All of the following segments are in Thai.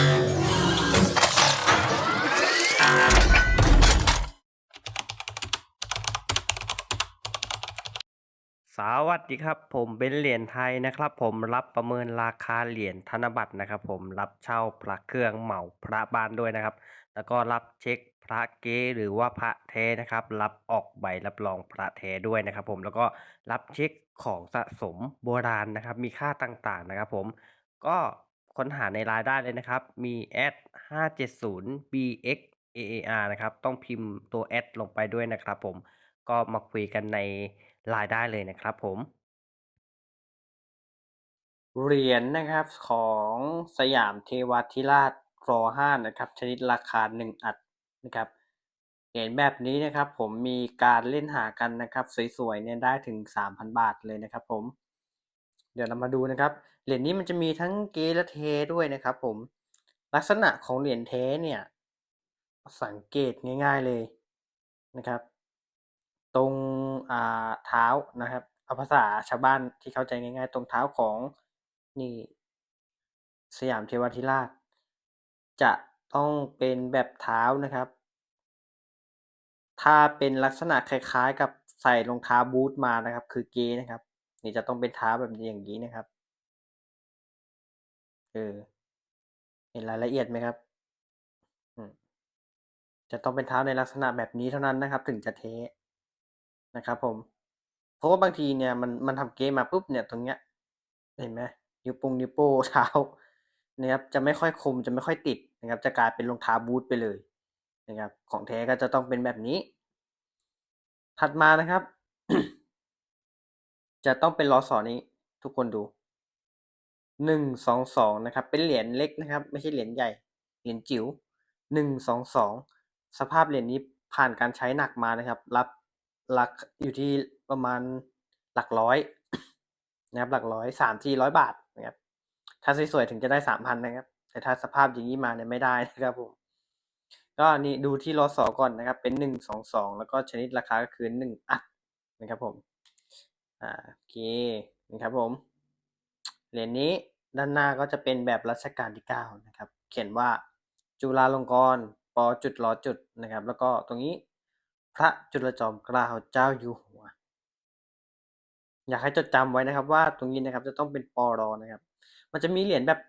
สวัสดีครับ ผมเป็นเหรียญไทยนะครับ ผมรับประเมินราคาเหรียญธนบัตรนะครับ ผมรับเช่าพระเครื่องเหมาพระบ้านด้วยนะครับ แล้วก็รับเช็คพระเก๊หรือว่าพระแท้นะครับ รับออกใบรับรองพระแท้ด้วยนะครับ ผมแล้วก็รับเช็คของสะสมโบราณนะครับ มีค่าต่างๆนะครับ ผมก็ ค้นหาในรายได้เลยนะครับ มีแอด570 bx aar นะครับ ต้องพิมพ์ตัวแอดลงไปด้วยนะครับผม ก็มาคุยกันในรายได้เลยนะครับผม เหรียญนะครับของสยามเทวาธิราชร5นะครับ ชนิดราคา 1 อัดนะครับ เหรียญแบบนี้นะครับ ผมมีการเล่นหากันนะครับ สวยๆเนี่ยได้ถึง 3,000 บาทเลยนะครับผม ดี๋ยวเรามาดูนะครับเหรียญนี้มันจะมีทั้งเกและเทด้วยนะครับ ผมลักษณะของเหรียญเทเนี่ยสังเกตง่าย ๆเลยนะครับ ตรงอ่าเท้านะครับเอาภาษาชาวบ้านที่เข้าใจง่าย ๆ ตรงเท้าของนี่สยามเทวาธิราช จะต้องเป็นแบบเท้านะครับ ถ้าเป็นลักษณะคล้ายๆ กับใส่รองเท้าบูตมานะครับ คือเกนะครับ นี่จะต้องเป็นเท้าแบบนี้อย่างงี้นะครับ เออ เห็นรายละเอียดไหมครับ?อืมจะต้องเป็นเท้าในลักษณะแบบนี้เท่านั้นนะครับ ถึงจะเทนะครับ ผม เพราะว่าบางทีเนี่ยมันมันทำเก๊มาปุ๊บเนี่ยตรงเนี้ย เห็นไหมนิ้วโปงนิ้วโป้เท้านะครับจะไม่ค่อยคมจะไม่ค่อยติดนะครับ จะกลายเป็นรองเท้าบูตไปเลยนะครับ ของแท้ก็จะต้องเป็นแบบนี้ ถัดมานะครับ จะต้องเป็นลศ.นี้ ทุกคนดู122นะครับ เป็นเหรียญเล็กนะครับ ไม่ใช่เหรียญใหญ่ เหรียญจิ๋ว122สองสองสภาพเหรียญนี้ผ่านการใช้หนักมานะครับ รับราอยู่ที่ประมาณหลักร้อยนะครับ หลักร้อย300-400บาทนะครับ ถ้าสวยๆถึงจะได้3,000นนะครับ แต่ถ้าสภาพอย่างงี้มาเนี่ยไม่ได้นะครับผม ก็นี่ดูที่ลศ.ก่อนนะครับ เป็น122แล้วก็ชนิดราคาก็คือ1อัดนะครับผม อ่าโอเคนะครับผมเหรียญนี้ด้านหน้าก็จะเป็นแบบรัชกาลที่9นะครับ เขียนว่าจุฬาลงกรณ์ป.จุดร.จุดนะครับ แล้วก็ตรงนี้พระจุลจอมเกล้าเจ้าอยู่หัว อยากให้จดจำไว้นะครับ ว่าตรงนี้นะครับจะต้องเป็นป.ร.นะครับ มันจะมีเหรียญแบบ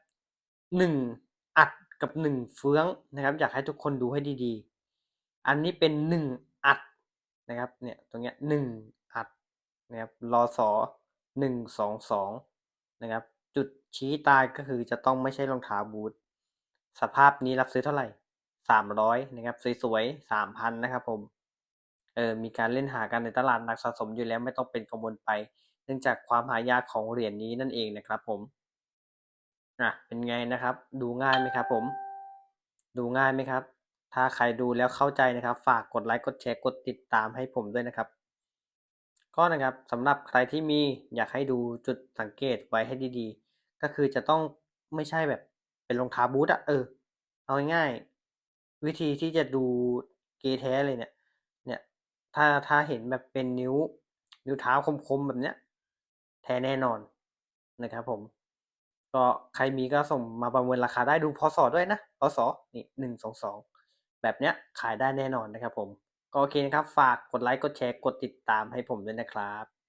1 อัดกับ 1 เฟื้องนะครับ อยากให้ทุกคนดูให้ดีๆ อันนี้เป็น 1 อัดนะครับเนี่ยตรงเนี้ย1อัด นะครับลศ.122นะครับ จุดชี้ตายก็คือจะต้องไม่ใช่รองเท้าบูตสภาพนี้รับซื้อเท่าไหร?300นะครับ สวยๆ3,000นนะครับผมเออมีการเล่นหากันในตลาดนักสะสมอยู่แล้วไม่ต้องเป็นกังวลไป เนื่องจากความหายากของเหรียญนี้นั่นเองนะครับผมอ่าเป็นไงนะครับ ดูง่ายไหมครับผม?ดูง่ายไหมครับ?ถ้าใครดูแล้วเข้าใจนะครับ ฝากกดไลก์กดแชร์กดติดตามให้ผมด้วยนะครับ ก็นะครับสำหรับใครที่มีอยากให้ดูจุดสังเกตไว้ให้ดีๆ ก็คือจะต้องไม่ใช่แบบเป็นรองเท้าบูตอะเออ เอาง่ายๆวิธีที่จะดูเกแท้เลยเนี่ย เนี่ยถ้าถ้าเห็นแบบเป็นนิ้ว นิ้วเท้าคมๆแบบเนี้ย แท้แน่นอนนะครับผม ก็ใครมีก็ส่งมาประเมินราคาได้ดูพศ.ด้วยนะพศ.นี่122แบบเนี้ยขายได้แน่นอนนะครับผม ก็โอเคนะครับ ฝากกดไลค์ กดแชร์ กดติดตามให้ผมด้วยนะครับ